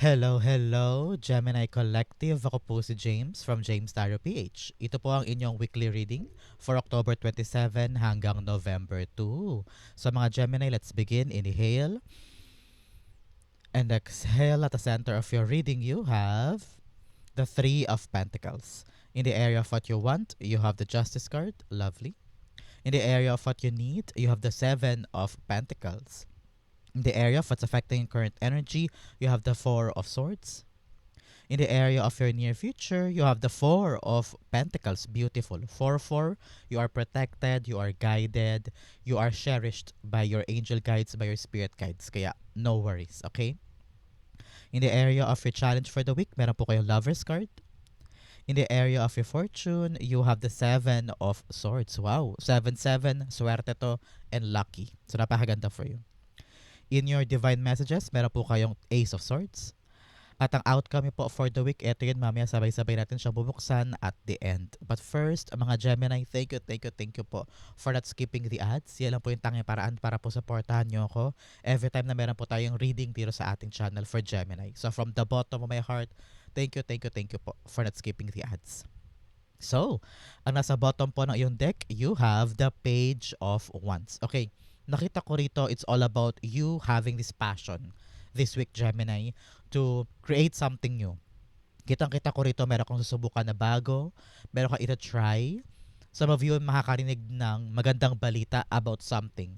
Hello, hello, Gemini Collective. Ako po si James from James Tarot PH. Ito po ang inyong weekly reading for October 27 hanggang November 2. So mga Gemini, let's begin. Inhale. And exhale at the center of your reading, you have the Three of Pentacles. In the area of what you want, you have the Justice card. Lovely. In the area of what you need, you have the Seven of Pentacles. In the area of what's affecting current energy, you have the Four of Swords. In the area of your near future, you have the Four of Pentacles. Beautiful. 4-4, you are protected, you are guided, you are cherished by your angel guides, by your spirit guides. Kaya, no worries, okay? In the area of your challenge for the week, meron po kayong Lover's card. In the area of your fortune, you have the Seven of Swords. Wow! 7-7, swerte to, and lucky. So, napakaganda for you. In your divine messages, meron po kayong Ace of Swords. At ang outcome po for the week, eto yun mamaya sabay-sabay natin siyang bubuksan at the end. But first, mga Gemini, thank you, thank you, thank you po for not skipping the ads. Yan lang po yung tanging paraan para po supportahan niyo ako every time na meron po tayong reading dito sa ating channel for Gemini. So from the bottom of my heart, thank you, thank you, thank you po for not skipping the ads. So, ang nasa bottom po ng iyong deck, you have the Page of Wands. Okay, nakita ko rito, it's all about you having this passion this week, Gemini, to create something new. Kitang-kita ko rito, meron kang susubukan na bago, meron kang ita-try. Some of you makakarinig ng magandang balita about something.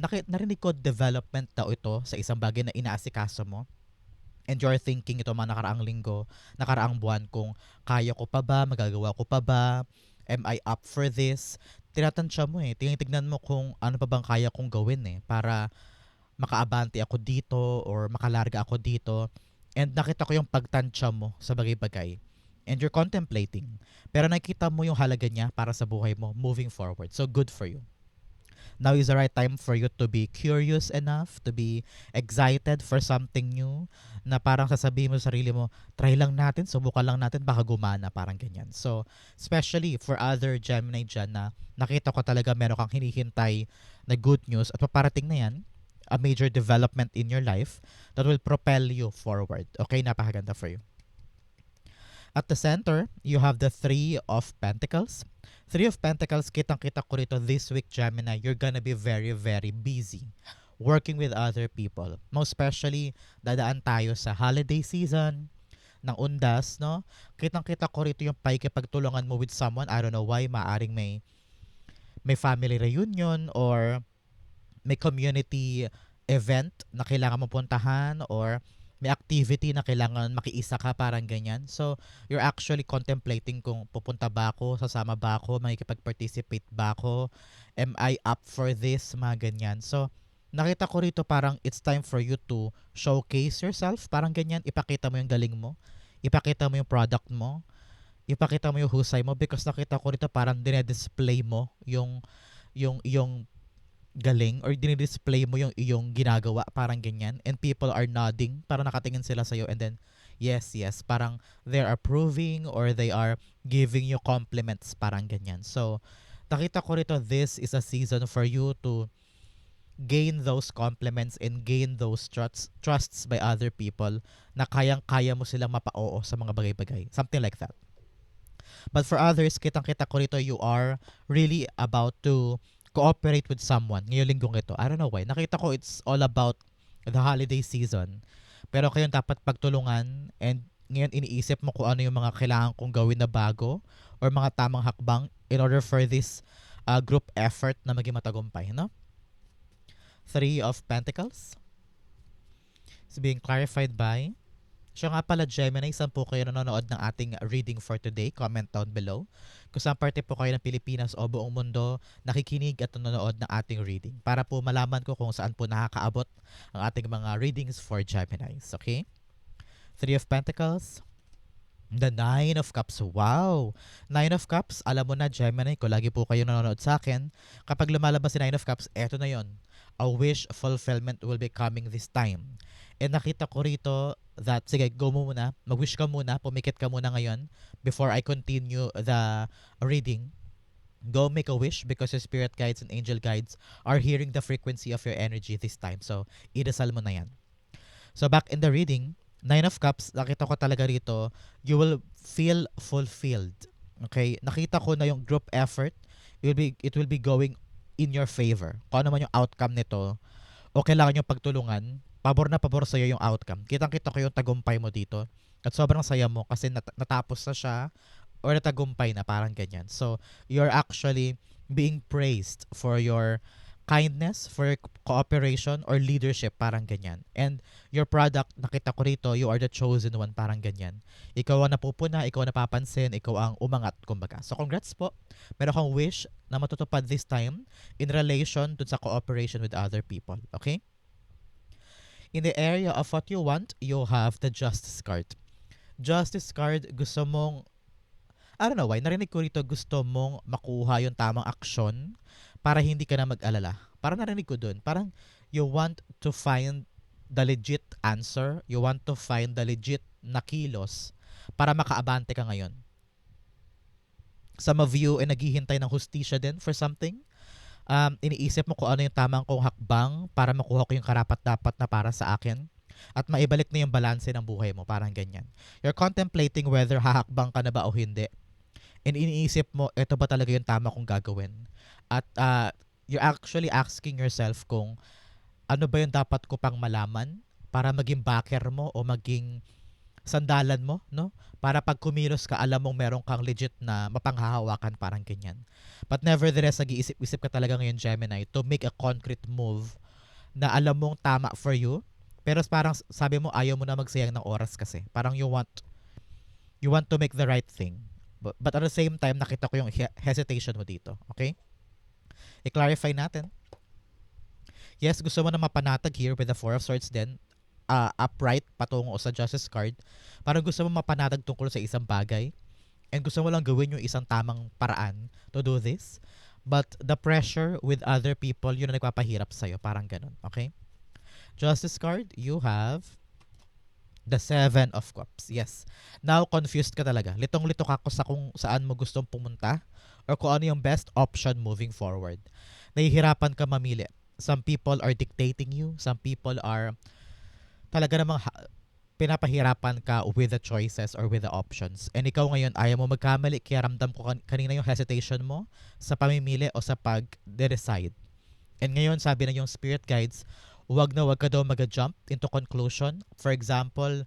Nakit narinig ko development daw ito sa isang bagay na inaasikaso mo. And you're thinking ito mga nakaraang linggo, nakaraang buwan kung kaya ko pa ba, magagawa ko pa ba, am I up for this? Tinatansya mo eh. Tinitignan mo kung ano pa bang kaya kong gawin eh para makaabante ako dito or makalarga ako dito. And nakita ko yung pagtansya mo sa bagay-bagay. And you're contemplating. Pero nakita mo yung halaga niya para sa buhay mo moving forward. So good for you. Now is the right time for you to be curious enough, to be excited for something new, na parang sasabihin mo sa sarili mo, try lang natin, subukan lang natin, baka gumana, parang ganyan. So, especially for other Gemini dyan na nakita ko talaga meron kang hinihintay na good news at paparating na yan, a major development in your life that will propel you forward. Okay, napakaganda for you. At the center, you have the Three of Pentacles. Three of Pentacles, kitang-kita ko rito this week, Gemini, you're gonna be very, very busy working with other people. Most especially, dadaan tayo sa holiday season ng undas, no? Kitang-kita ko rito yung paikipagtulungan mo with someone. I don't know why, maaring may may family reunion or may community event na kailangan mo puntahan or may activity na kailangan makiisa ka, parang ganyan. So, you're actually contemplating kung pupunta ba ako, sasama ba ako, makikipag-participate ba ako, am I up for this, mga ganyan. So, nakita ko rito parang it's time for you to showcase yourself, parang ganyan, ipakita mo yung galing mo, ipakita mo yung product mo, ipakita mo yung husay mo because nakita ko rito parang dinedisplay mo yung yung yung galing or dinidisplay mo yung iyong ginagawa, parang ganyan. And people are nodding, parang nakatingin sila sa'yo and then, yes, yes, parang they're approving or they are giving you compliments, parang ganyan. So, nakita ko rito, this is a season for you to gain those compliments and gain those trusts, trusts by other people na kayang-kaya mo silang mapa-oo sa mga bagay-bagay. Something like that. But for others, kitang-kita ko rito, you are really about to cooperate with someone ngayong linggong ito. I don't know why. Nakita ko it's all about the holiday season. Pero kayo dapat pagtulungan and ngayon iniisip mo kung ano yung mga kailangan kong gawin na bago or mga tamang hakbang in order for this uh, group effort na maging matagumpay, no? Three of Pentacles. It's being clarified by Siya nga pala Gemini, saan po kayo nanonood ng ating reading for today? Comment down below. Kung saan parte po kayo ng Pilipinas o buong mundo, nakikinig at nanonood ng ating reading. Para po malaman ko kung saan po nakakaabot ang ating mga readings for Geminis. Okay? Three of Pentacles. The Nine of Cups. Wow! Nine of Cups, alam mo na Gemini, kung lagi po kayo nanonood sa akin, kapag lumalabas si Nine of Cups, eto na yon. A wish fulfillment will be coming this time. And nakita ko rito that, sige, go mo muna, mag-wish ka muna, pumikit ka muna ngayon before I continue the reading. Go make a wish because your spirit guides and angel guides are hearing the frequency of your energy this time. So, idasal mo na yan. So, back in the reading, Nine of Cups, nakita ko talaga rito, you will feel fulfilled. Okay? Nakita ko na yung group effort, it will be, it will be going in your favor. Kung ano man yung outcome nito, o kailangan yung pagtulungan, pabor na pabor sa'yo yung outcome. Kitang-kita ko yung tagumpay mo dito. At sobrang saya mo kasi nat- natapos na siya or natagumpay na, parang ganyan. So, you're actually being praised for your kindness, for cooperation, or leadership, parang ganyan. And your product, nakita ko rito, you are the chosen one, parang ganyan. Ikaw ang napupuna, ikaw ang napapansin, ikaw ang umangat, kumbaga. So, congrats po. Meron kang wish na matutupad this time in relation to sa cooperation with other people. Okay? In the area of what you want, you have the Justice card. Justice card, gusto mong I don't know why, narinig ko rito gusto mong makuha yung tamang aksyon para hindi ka na mag-alala. Parang narinig ko dun. Parang you want to find the legit answer, you want to find the legit na kilos para makaabante ka ngayon. Some of you ay naghihintay ng hustisya din for something. Um, iniisip mo kung ano yung tamang kong hakbang para makuha ko yung karapat-dapat na para sa akin at maibalik na yung balanse ng buhay mo, parang ganyan. You're contemplating whether hahakbang ka na ba o hindi. And iniisip mo, ito ba talaga yung tama kong gagawin? At uh, you're actually asking yourself kung ano ba yung dapat ko pang malaman para maging backer mo o maging sandalan mo, no? Para pag kumilos ka, alam mong meron kang legit na mapanghahawakan, parang ganyan. But nevertheless, nag-iisip-isip ka talaga ngayon, Gemini, to make a concrete move na alam mong tama for you. Pero parang sabi mo, ayaw mo na magsayang ng oras kasi. Parang you want, you want to make the right thing. But, but at the same time, nakita ko yung he- hesitation mo dito. Okay? I-clarify natin. Yes, gusto mo na mapanatag here with the Four of Swords din. Uh, upright patungo sa Justice card. Parang gusto mo mapanatag tungkol sa isang bagay. And gusto mo lang gawin yung isang tamang paraan to do this. But the pressure with other people, yun na nagpapahirap sa'yo. Parang ganun. Okay? Justice card, you have The Seven of Cups. Yes. Now, confused ka talaga. Litong-lito ka sa kung saan mo gustong pumunta or kung ano yung best option moving forward. Nahihirapan ka mamili. Some people are dictating you. Some people are talaga namang ha- pinapahirapan ka with the choices or with the options. And ikaw ngayon, ayaw mo magkamali, kaya ramdam ko kan- kanina yung hesitation mo sa pamimili o sa pag-decide. And ngayon, sabi na yung spirit guides, wag na wag ka daw mag-jump into conclusion. For example,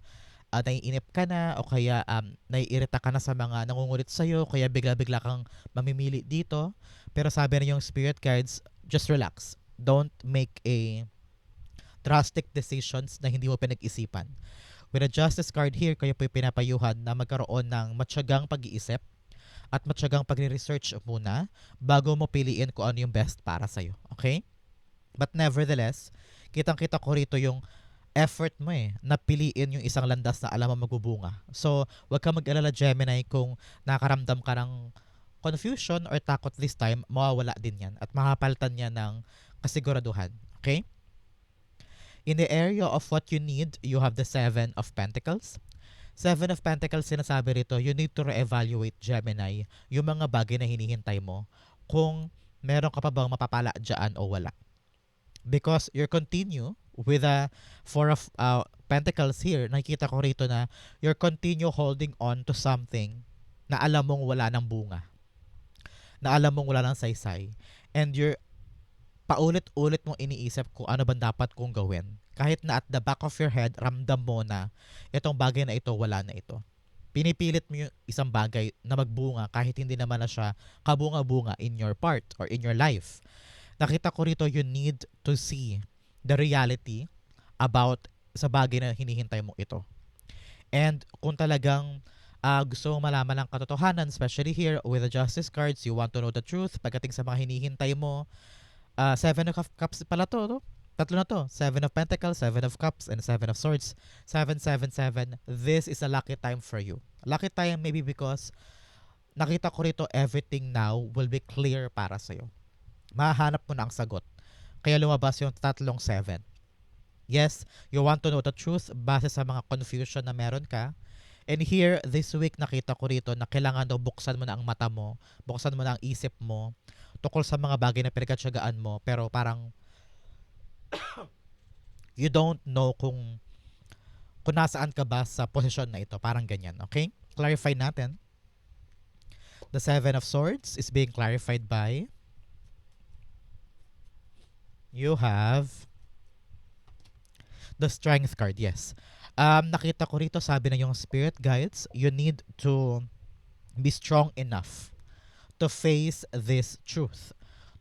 uh, naiinip ka na o kaya um, naiirita ka na sa mga nangungulit sa'yo, kaya bigla-bigla kang mamimili dito. Pero sabi na yung spirit guides, just relax. Don't make a drastic decisions na hindi mo pinag-isipan. With a justice card here, kayo po pinapayuhan na magkaroon ng matyagang pag-iisip at matyagang pagre-research muna bago mo piliin kung ano yung best para sa'yo. Okay? But nevertheless, kitang-kita ko rito yung effort mo eh, na piliin yung isang landas na alam mo magbubunga. So, wag ka mag-alala Gemini kung nakaramdam ka ng confusion or takot this time, mawawala din yan at makapalitan niya ng kasiguraduhan. Okay? In the area of what you need, you have the Seven of Pentacles. Seven of Pentacles, sinasabi rito, you need to re-evaluate, Gemini, yung mga bagay na hinihintay mo kung meron ka pa bang mapapala dyan o wala because you continue with a four of uh, pentacles here nakikita ko rito na you're continue holding on to something na alam mong wala ng bunga. Na alam mong wala ng saysay. And you're paulit-ulit mong iniisip kung ano ba dapat kong gawin. Kahit na at the back of your head ramdam mo na itong bagay na ito wala na ito. Pinipilit mo yung isang bagay na magbunga kahit hindi naman na siya kabunga-bunga in your part or in your life. Nakita ko rito you need to see the reality about sa bagay na hinihintay mo ito. And kung talagang uh, gusto mong malaman ng katotohanan, especially here with the justice cards, you want to know the truth pagdating sa mga hinihintay mo, uh, seven of cups pala to, no? Tatlo na to. Seven of Pentacles, Seven of Cups, and Seven of Swords. Seven, seven, seven. This is a lucky time for you. Lucky time maybe because nakita ko rito everything now will be clear para sa'yo mahanap mo na ang sagot. Kaya lumabas yung tatlong seven. Yes, you want to know the truth base sa mga confusion na meron ka. And here, this week, nakita ko rito na kailangan daw buksan mo na ang mata mo, buksan mo na ang isip mo, tukol sa mga bagay na pinagkatsagaan mo, pero parang you don't know kung kung nasaan ka ba sa posisyon na ito. Parang ganyan, okay? Clarify natin. The Seven of Swords is being clarified by you have the Strength card, yes. Um, nakita ko rito, sabi na yung Spirit Guides, you need to be strong enough to face this truth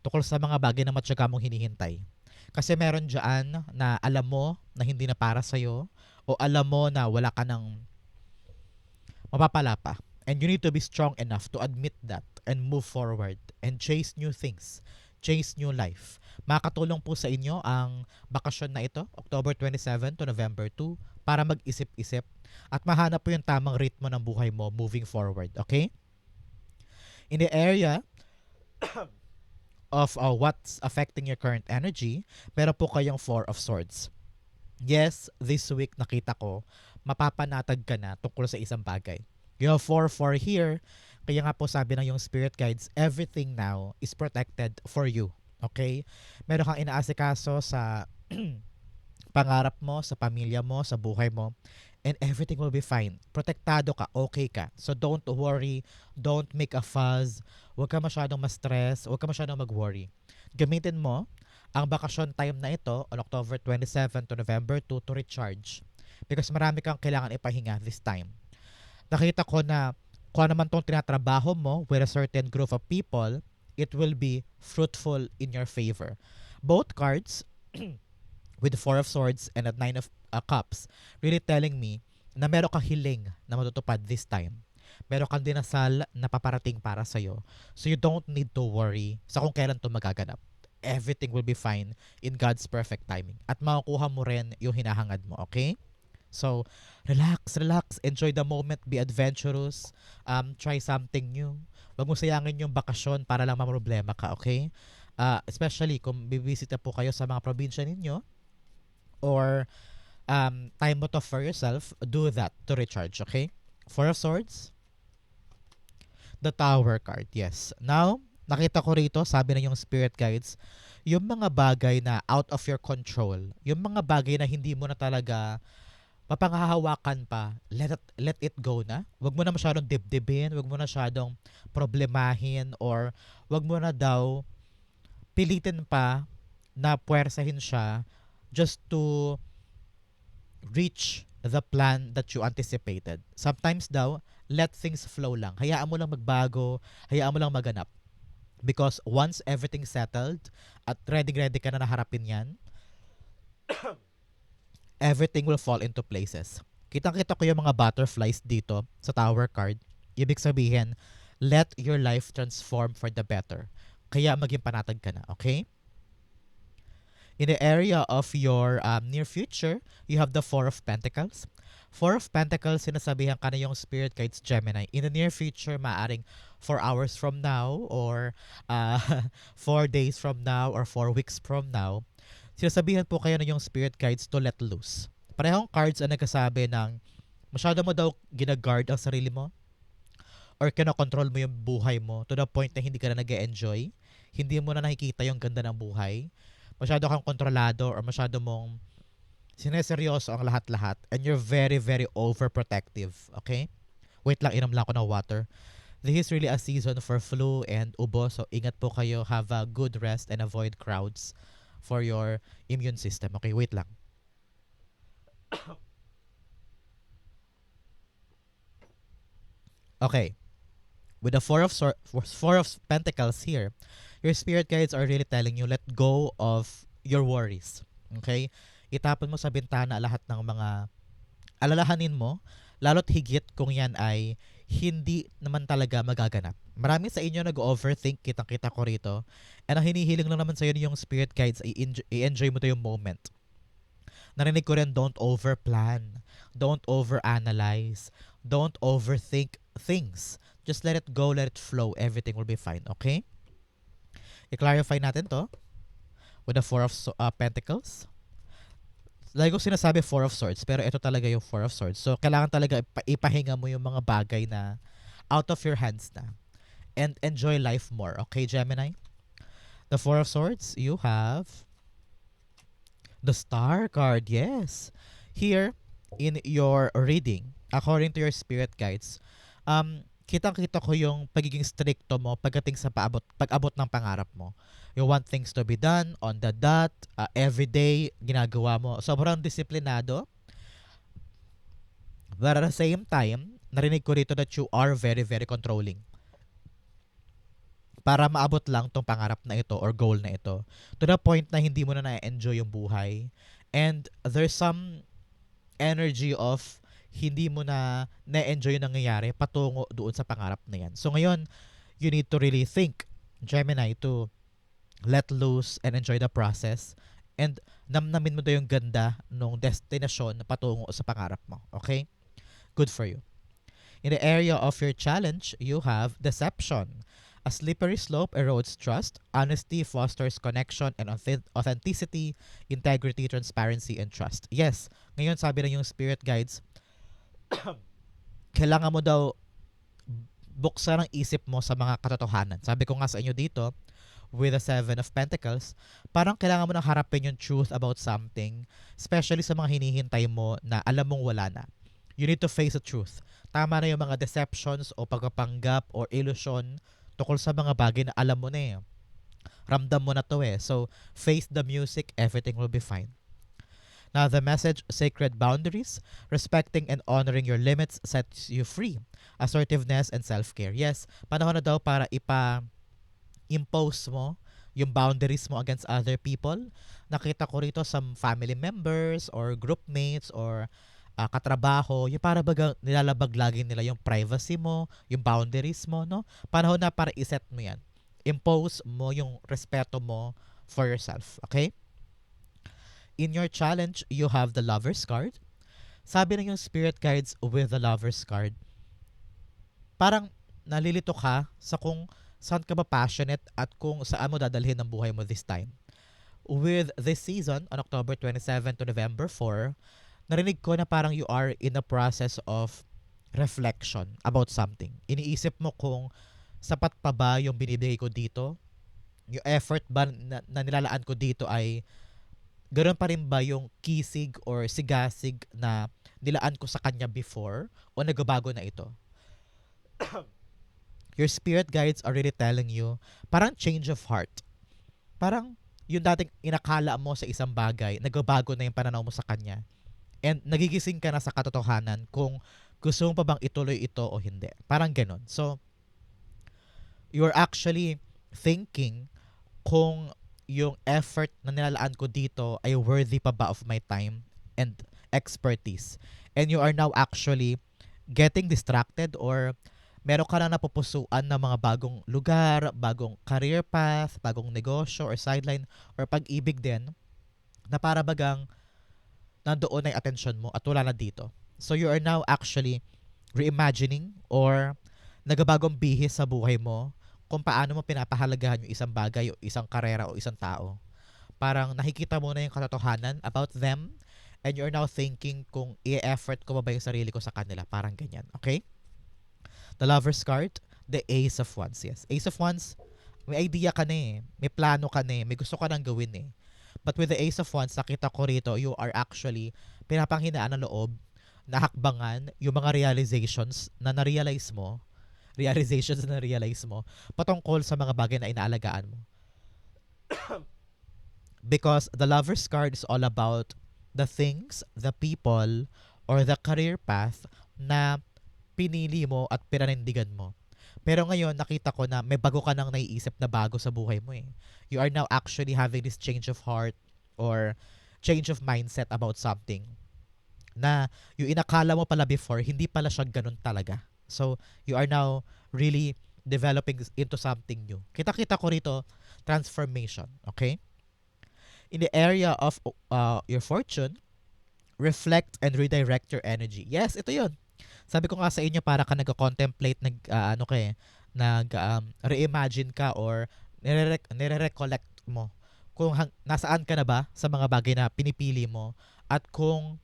tukol sa mga bagay na matyaga mong hinihintay. Kasi meron dyan na alam mo na hindi na para sa'yo o alam mo na wala ka ng mapapala pa. And you need to be strong enough to admit that and move forward and chase new things, chase new life. Makakatulong po sa inyo ang bakasyon na ito, October 27 to November 2, para mag-isip-isip at mahanap po yung tamang ritmo ng buhay mo moving forward, okay? In the area of uh, what's affecting your current energy, meron po kayong Four of Swords. Yes, this week nakita ko, mapapanatag ka na tungkol sa isang bagay. You have 4-4 here, kaya nga po sabi ng yung spirit guides, everything now is protected for you. Okay? Meron kang inaasikaso sa pangarap mo, sa pamilya mo, sa buhay mo, and everything will be fine. Protektado ka, okay ka. So don't worry, don't make a fuss, huwag ka masyadong ma-stress, huwag ka masyadong mag-worry. Gamitin mo ang bakasyon time na ito on October 27 to November 2 to recharge because marami kang kailangan ipahinga this time. Nakita ko na kung ano naman tong tinatrabaho mo with a certain group of people, it will be fruitful in your favor. Both cards with the Four of Swords and the Nine of uh, Cups really telling me na meron kang hiling na matutupad this time. Meron kang dinasal na paparating para sa'yo. So you don't need to worry sa kung kailan to magaganap. Everything will be fine in God's perfect timing. At makukuha mo rin yung hinahangad mo, okay? So, relax, relax. Enjoy the moment. Be adventurous. Um, try something new. Huwag mo sayangin yung bakasyon para lang problema ka, okay? Uh, especially kung bibisita po kayo sa mga probinsya ninyo or um, time mo to for yourself, do that to recharge, okay? Four of Swords. The Tower card, yes. Now, nakita ko rito, sabi na yung Spirit Guides, yung mga bagay na out of your control, yung mga bagay na hindi mo na talaga mapanghahawakan pa, let it, let it go na. Huwag mo na masyadong dibdibin, huwag mo na masyadong problemahin or huwag mo na daw pilitin pa na puwersahin siya just to reach the plan that you anticipated. Sometimes daw, let things flow lang. Hayaan mo lang magbago, hayaan mo lang maganap. Because once everything settled at ready-ready ka na naharapin yan, everything will fall into places. Kitang-kita ko yung mga butterflies dito sa tower card. Ibig sabihin, let your life transform for the better. Kaya maging panatag ka na, okay? In the area of your um, near future, you have the Four of Pentacles. Four of Pentacles, sinasabihan ka na yung Spirit Guides Gemini. In the near future, maaring 4 hours from now or uh, 4 days from now or 4 weeks from now, sinasabihan po kayo na yung spirit guides to let loose. Parehong cards ang nagkasabi ng masyado mo daw ginaguard ang sarili mo or kinokontrol mo yung buhay mo to the point na hindi ka na nag enjoy hindi mo na nakikita yung ganda ng buhay, masyado kang kontrolado or masyado mong sineseryoso ang lahat-lahat and you're very, very overprotective. Okay? Wait lang, inom lang ako ng water. This is really a season for flu and ubo, so ingat po kayo. Have a good rest and avoid crowds for your immune system. Okay, wait lang. okay. With the four of Sor- four of pentacles here, your spirit guides are really telling you let go of your worries. Okay? Itapon mo sa bintana lahat ng mga alalahanin mo, lalo't higit kung yan ay hindi naman talaga magaganap. Marami sa inyo nag-overthink, kitang-kita ko rito. And ang hinihiling lang naman sa iyo yung spirit guides, i-enjoy mo to yung moment. Narinig ko rin, don't overplan. Don't overanalyze. Don't overthink things. Just let it go, let it flow. Everything will be fine, okay? I-clarify natin to with the Four of uh, Pentacles. Lagi ko sinasabi Four of Swords, pero ito talaga yung Four of Swords. So, kailangan talaga ipahinga mo yung mga bagay na out of your hands na. And enjoy life more. Okay, Gemini? The Four of Swords, you have the Star card. Yes. Here, in your reading, according to your spirit guides, um, kitang-kita ko yung pagiging stricto mo pagdating sa paabot, pag-abot ng pangarap mo. You want things to be done on the dot, uh, every day, ginagawa mo. Sobrang disiplinado. But at the same time, narinig ko rito that you are very, very controlling. Para maabot lang tong pangarap na ito or goal na ito. To the point na hindi mo na na-enjoy yung buhay. And there's some energy of hindi mo na na-enjoy yung nangyayari patungo doon sa pangarap na yan. So ngayon, you need to really think, Gemini, to let loose and enjoy the process and namnamin mo daw yung ganda ng destinasyon na patungo sa pangarap mo. Okay? Good for you. In the area of your challenge, you have deception. A slippery slope erodes trust. Honesty fosters connection and auth- authenticity, integrity, transparency, and trust. Yes, ngayon sabi na yung spirit guides, kailangan mo daw buksan ang isip mo sa mga katotohanan. Sabi ko nga sa inyo dito, with the Seven of Pentacles, parang kailangan mo nang harapin yung truth about something, especially sa mga hinihintay mo na alam mong wala na. You need to face the truth. Tama na yung mga deceptions o pagpapanggap or illusion tukol sa mga bagay na alam mo na eh. Ramdam mo na to eh. So, face the music, everything will be fine. Now, the message, sacred boundaries, respecting and honoring your limits sets you free. Assertiveness and self-care. Yes, panahon na daw para ipa impose mo yung boundaries mo against other people. Nakita ko rito some family members or group mates or uh, katrabaho, yung para baga nilalabag lagi nila yung privacy mo, yung boundaries mo, no? Panahon na para iset mo yan. Impose mo yung respeto mo for yourself, okay? In your challenge, you have the lover's card. Sabi ng yung spirit guides with the lover's card, parang nalilito ka sa kung saan ka ba passionate at kung saan mo dadalhin ang buhay mo this time. With this season, on October 27 to November 4, narinig ko na parang you are in a process of reflection about something. Iniisip mo kung sapat pa ba yung binibigay ko dito? Yung effort ba na, na nilalaan ko dito ay ganoon pa rin ba yung kisig or sigasig na nilaan ko sa kanya before o nagbabago na ito? Your spirit guides are really telling you, parang change of heart. Parang yung dating inakala mo sa isang bagay, nagbabago na yung pananaw mo sa kanya. And nagigising ka na sa katotohanan kung gusto mo pa bang ituloy ito o hindi. Parang ganun. So, you're actually thinking kung yung effort na nilalaan ko dito ay worthy pa ba of my time and expertise. And you are now actually getting distracted or meron ka na napupusuan ng mga bagong lugar, bagong career path, bagong negosyo or sideline or pag-ibig din na para bagang nandoon na yung attention mo at wala na dito. So you are now actually reimagining or nagabagong bihis sa buhay mo kung paano mo pinapahalagahan yung isang bagay o isang karera o isang tao. Parang nakikita mo na yung katotohanan about them and you're now thinking kung i-effort ko ba ba yung sarili ko sa kanila. Parang ganyan. Okay? The Lover's card, the Ace of Wands. Yes. Ace of Wands, may idea ka na eh. May plano ka na eh. May gusto ka nang gawin eh. But with the Ace of Wands, nakita ko rito, you are actually pinapanghinaan ng loob, nahakbangan yung mga realizations na na-realize mo, realizations na na-realize mo, patungkol sa mga bagay na inaalagaan mo. Because the Lover's card is all about the things, the people, or the career path na pinili mo at pinanindigan mo. Pero ngayon, nakita ko na may bago ka nang naiisip na bago sa buhay mo eh. You are now actually having this change of heart or change of mindset about something na yung inakala mo pala before, hindi pala siya ganun talaga. So, you are now really developing into something new. Kita-kita ko rito, transformation. Okay? In the area of uh, your fortune, reflect and redirect your energy. Yes, ito yon sabi ko nga sa inyo para ka nag-contemplate nag uh, ano kay eh, nag um, reimagine ka or nire-recollect mo kung hang, nasaan ka na ba sa mga bagay na pinipili mo at kung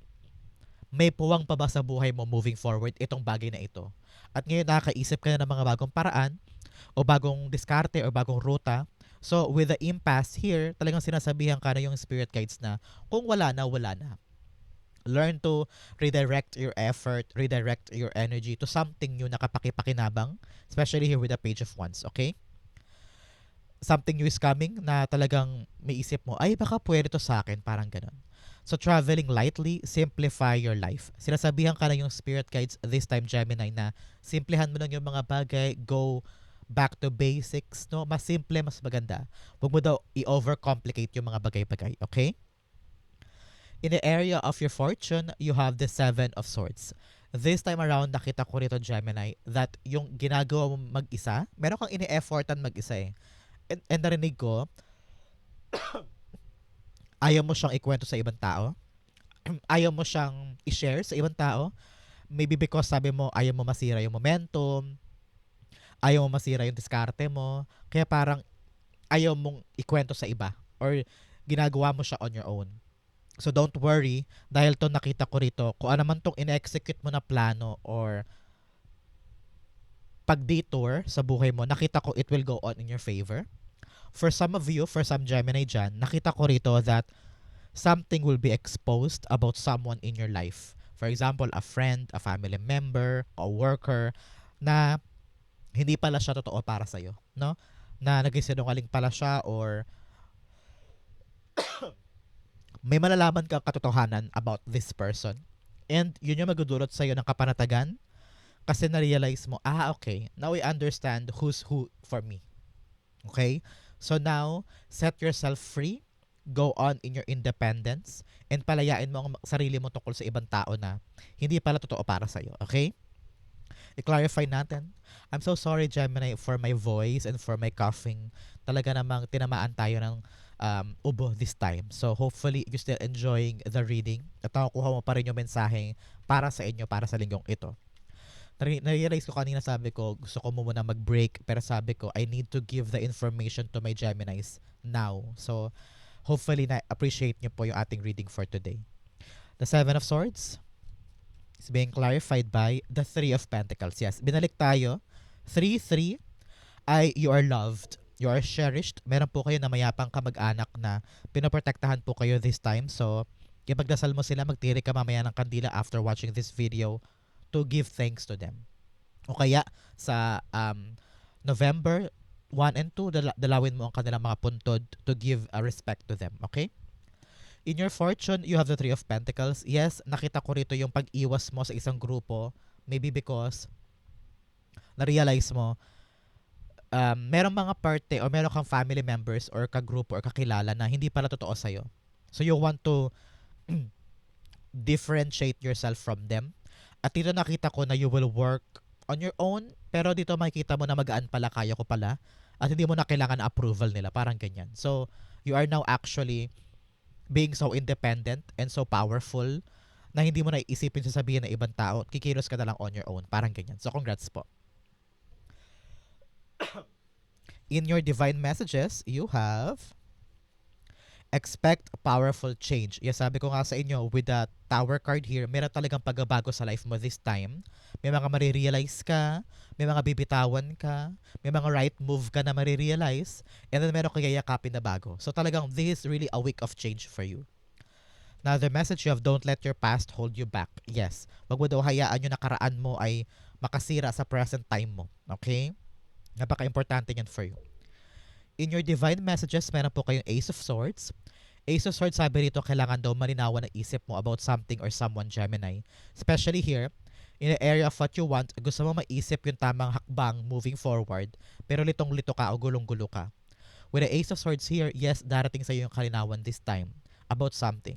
may puwang pa ba sa buhay mo moving forward itong bagay na ito. At ngayon nakakaisip ka na ng mga bagong paraan o bagong diskarte o bagong ruta. So with the impasse here, talagang sinasabihan ka na yung spirit guides na kung wala na, wala na Learn to redirect your effort, redirect your energy to something new na kapakipakinabang, especially here with the page of wands, okay? Something new is coming na talagang may isip mo, ay baka pwede to sa akin, parang ganun. So traveling lightly, simplify your life. Sinasabihan ka na yung spirit guides this time Gemini na simplihan mo lang yung mga bagay, go back to basics, no? Mas simple, mas maganda. Huwag mo daw i-overcomplicate yung mga bagay-bagay, okay? In the area of your fortune, you have the Seven of Swords. This time around, nakita ko rito, Gemini, that yung ginagawa mo mag-isa, meron kang ini-effortan mag-isa eh. And, and narinig ko, ayaw mo siyang ikwento sa ibang tao. Ayaw mo siyang i-share sa ibang tao. Maybe because sabi mo, ayaw mo masira yung momentum, ayaw mo masira yung diskarte mo, kaya parang ayaw mong ikwento sa iba or ginagawa mo siya on your own. So don't worry dahil to nakita ko rito kung ano man tong ine-execute mo na plano or pag detour sa buhay mo, nakita ko it will go on in your favor. For some of you, for some Gemini dyan, nakita ko rito that something will be exposed about someone in your life. For example, a friend, a family member, a worker na hindi pala siya totoo para sa iyo, no? Na nagsisinungaling pala siya or may malalaman kang katotohanan about this person. And yun yung magdudulot sa iyo ng kapanatagan kasi na-realize mo, ah, okay, now I understand who's who for me. Okay? So now, set yourself free, go on in your independence, and palayain mo ang sarili mo tungkol sa ibang tao na hindi pala totoo para sa iyo. Okay? I-clarify natin. I'm so sorry, Gemini, for my voice and for my coughing. Talaga namang tinamaan tayo ng um, ubo this time. So hopefully, you're still enjoying the reading at nakukuha mo pa rin yung mensahe para sa inyo, para sa linggong ito. Nare- Na-realize ko kanina sabi ko, gusto ko muna mag-break, pero sabi ko, I need to give the information to my Geminis now. So, hopefully, na-appreciate nyo po yung ating reading for today. The Seven of Swords is being clarified by the Three of Pentacles. Yes, binalik tayo. 3-3 ay you are loved. You are cherished. Meron po kayo na mayapang kamag-anak na pinoprotektahan po kayo this time. So, ipagdasal mo sila, magtiri ka mamaya ng kandila after watching this video to give thanks to them. O kaya sa um, November 1 and 2, dala- dalawin mo ang kanilang mga puntod to give a respect to them. Okay? In your fortune, you have the Three of Pentacles. Yes, nakita ko rito yung pag-iwas mo sa isang grupo. Maybe because na-realize mo um, merong mga parte o meron kang family members or kagrupo or kakilala na hindi pala totoo sa'yo. So you want to differentiate yourself from them. At dito nakita ko na you will work on your own, pero dito makikita mo na magaan pala, kaya ko pala, at hindi mo na kailangan ng approval nila, parang ganyan. So, you are now actually being so independent and so powerful na hindi mo na iisipin sasabihin ng ibang tao, kikilos ka na lang on your own, parang ganyan. So, congrats po. In your divine messages, you have expect powerful change. Yes, sabi ko nga sa inyo, with the tower card here, meron talagang pagbabago sa life mo this time. May mga marirealize ka, may mga bibitawan ka, may mga right move ka na marirealize, and then meron kang yayakapin na bago. So talagang this is really a week of change for you. Now, the message you have, don't let your past hold you back. Yes, wag mo daw hayaan yung nakaraan mo ay makasira sa present time mo. Okay? Napaka-importante yan for you. In your divine messages, meron po kayong Ace of Swords. Ace of Swords, sabi rito, kailangan daw malinawan ang isip mo about something or someone, Gemini. Especially here, in the area of what you want, gusto mo maisip yung tamang hakbang moving forward, pero litong-lito ka o gulong-gulo ka. With the Ace of Swords here, yes, darating sa iyo yung kalinawan this time about something.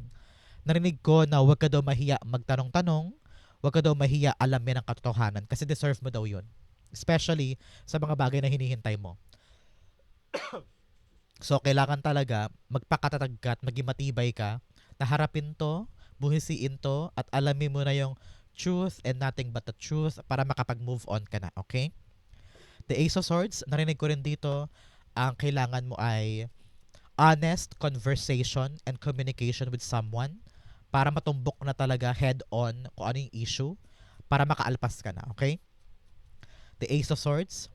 Narinig ko na huwag ka daw mahiya magtanong-tanong, huwag ka daw mahiya alamin ang katotohanan kasi deserve mo daw yun. Especially sa mga bagay na hinihintay mo. so, kailangan talaga magpakatatag ka at maging matibay ka na harapin to, buhisiin to, at alamin mo na yung truth and nothing but the truth para makapag-move on ka na, okay? The Ace of Swords, narinig ko rin dito, ang kailangan mo ay honest conversation and communication with someone para matumbok na talaga head-on kung ano yung issue para makaalpas ka na, okay? The Ace of Swords,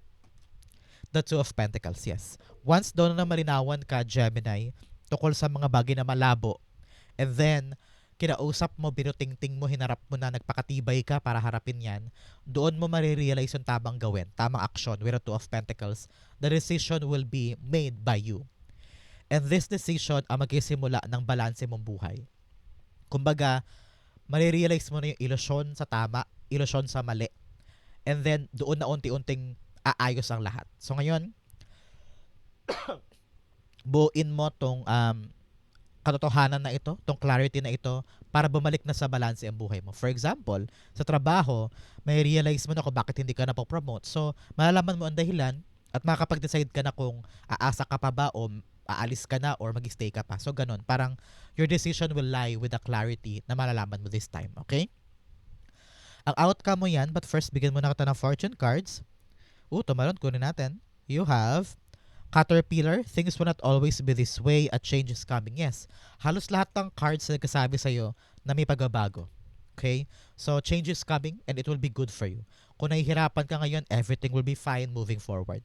the Two of Pentacles, yes. Once doon na malinawan ka, Gemini, tukol sa mga bagay na malabo, and then, kinausap mo, binutingting mo, hinarap mo na, nagpakatibay ka para harapin yan, doon mo marirealize yung tamang gawin, tamang action with a two of pentacles. The decision will be made by you. And this decision ang magsisimula ng balanse mong buhay. Kumbaga, marirealize mo na yung ilusyon sa tama, ilusyon sa mali. And then, doon na unti-unting aayos ang lahat. So ngayon, buuin mo tong um, katotohanan na ito, tong clarity na ito, para bumalik na sa balance ang buhay mo. For example, sa trabaho, may realize mo na kung bakit hindi ka na promote So, malalaman mo ang dahilan at makakapag-decide ka na kung aasa ka pa ba o aalis ka na or mag-stay ka pa. So, ganun. Parang your decision will lie with the clarity na malalaman mo this time. Okay? Ang outcome mo yan, but first, bigyan mo na kita ng fortune cards. Uh, tumalon, kunin natin. You have Caterpillar, things will not always be this way, a change is coming. Yes, halos lahat ng cards na nagkasabi sa'yo na may pagbabago. Okay? So, change is coming and it will be good for you. Kung nahihirapan ka ngayon, everything will be fine moving forward.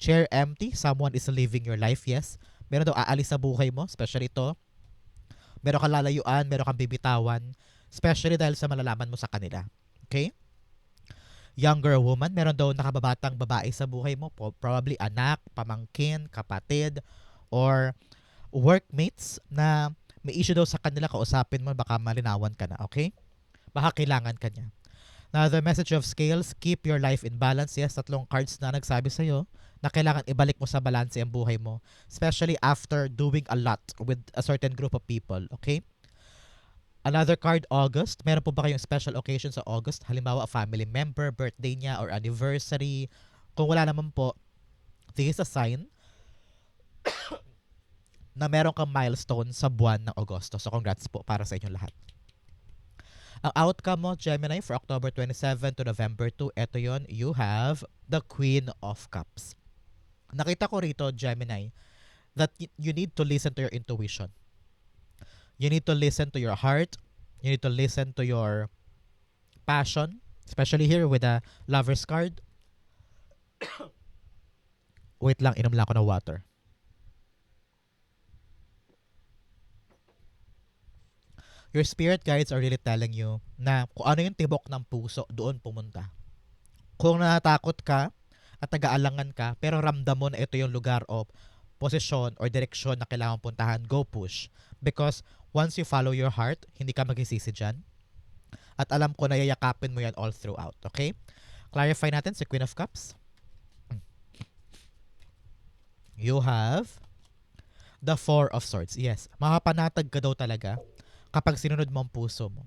Chair empty, someone is living your life, yes. Meron daw aalis sa buhay mo, especially ito. Meron kang lalayuan, meron kang bibitawan, especially dahil sa malalaman mo sa kanila. Okay? Younger woman, meron daw nakababatang babae sa buhay mo, probably anak, pamangkin, kapatid, or workmates na may issue daw sa kanila, kausapin mo, baka malinawan ka na, okay? Baka kailangan ka niya. Now, the message of scales, keep your life in balance. Yes, tatlong cards na nagsabi sa'yo na kailangan ibalik mo sa balance ang buhay mo. Especially after doing a lot with a certain group of people. Okay? Another card, August. Meron po ba kayong special occasion sa August? Halimbawa, a family member, birthday niya, or anniversary. Kung wala naman po, this is a sign na meron kang milestone sa buwan ng Agosto. So, congrats po para sa inyong lahat. Ang outcome mo, Gemini, for October 27 to November 2, eto yon you have the Queen of Cups. Nakita ko rito, Gemini, that you need to listen to your intuition you need to listen to your heart. You need to listen to your passion, especially here with the lover's card. Wait lang, inom lang ako ng water. Your spirit guides are really telling you na kung ano yung tibok ng puso, doon pumunta. Kung natatakot ka at nag-aalangan ka, pero ramdam mo na ito yung lugar o posisyon or direksyon na kailangan puntahan, go push. Because once you follow your heart, hindi ka magsisisi dyan. At alam ko na yayakapin mo yan all throughout. Okay? Clarify natin si Queen of Cups. You have the Four of Swords. Yes, makapanatag ka daw talaga kapag sinunod mo ang puso mo.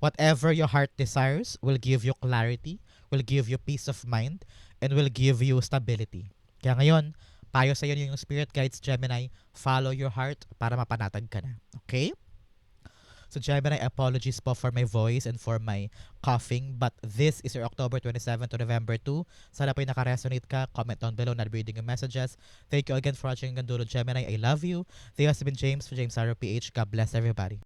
Whatever your heart desires will give you clarity, will give you peace of mind, and will give you stability. Kaya ngayon, payo sa iyo yung spirit guides Gemini, follow your heart para mapanatag ka na. Okay? So Gemini, apologies po for my voice and for my coughing. But this is your October 27 to November 2. Sana po yung nakaresonate ka. Comment down below. Not reading your messages. Thank you again for watching Gandulo Gemini. I love you. This has been James for James Arrow PH. God bless everybody.